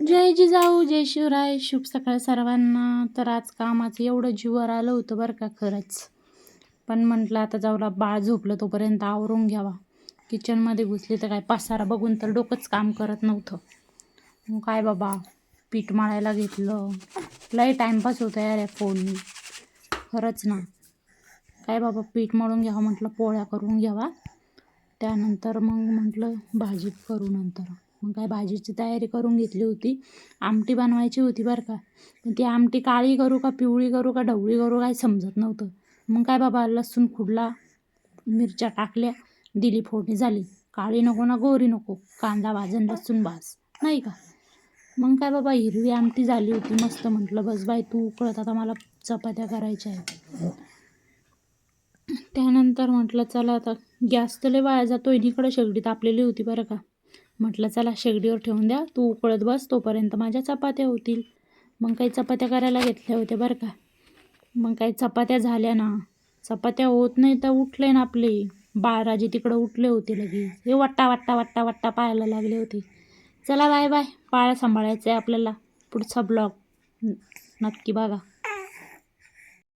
जय जिजाऊ जय शिवराय. शुभ सकाळ सर्वांना. तर आज कामाचं एवढं जीवर आलं होतं बरं का खरंच. पण म्हटलं आता जाऊला बाळ झोपलं तोपर्यंत आवरून घ्यावा. किचनमध्ये घुसली तर काय पसारा बघून तर डोकंच काम करत नव्हतं. मग काय बाबा पीठ मळायला घेतलं. लय टाईमपास होतं यार या फोननी. खरंच ना. काय बाबा पीठ मळून घ्यावं म्हटलं पोळ्या करून घ्यावा. त्यानंतर मग म्हटलं भाजी करू नंतर. मग काय भाजीची तयारी करून घेतली होती. आमटी बनवायची होती बरं का. पण ती आमटी काळी करू का पिवळी करू का ढवळी करू काय समजत नव्हतं. मग काय बाबा लसूण खुडला मिरच्या टाकल्या दिली फोडणी झाली. काळी नको ना गोरी नको कांदा भाजन लसूण भाज नाही का? मग काय बाबा हिरवी आमटी झाली होती मस्त म्हटलं बस बाई तू उकळत आता मला चपात्या करायच्या आहेत. त्यानंतर म्हटलं चला आता गॅस तर लय वाया जातो इकडं शेगडी तापलेली होती बरं का. म्हटलं चला शेगडीवर ठेवून द्या. तू उकळत बस तोपर्यंत माझ्या चपात्या होतील. मग काही चपात्या करायला घेतल्या होत्या बरं का. मग काही चपात्या झाल्या ना. चपात्या होत नाही तर उठले ना आपले. बाळराजे तिकडं उठले होते लगेच. हे वाट्टा वाट्टा वाट्टा वाट्टा पाहायला लागले होते. चला बाय बाय. पाळा सांभाळायचं आहे आपल्याला. पुढचा ब्लॉग. नक्की बघा.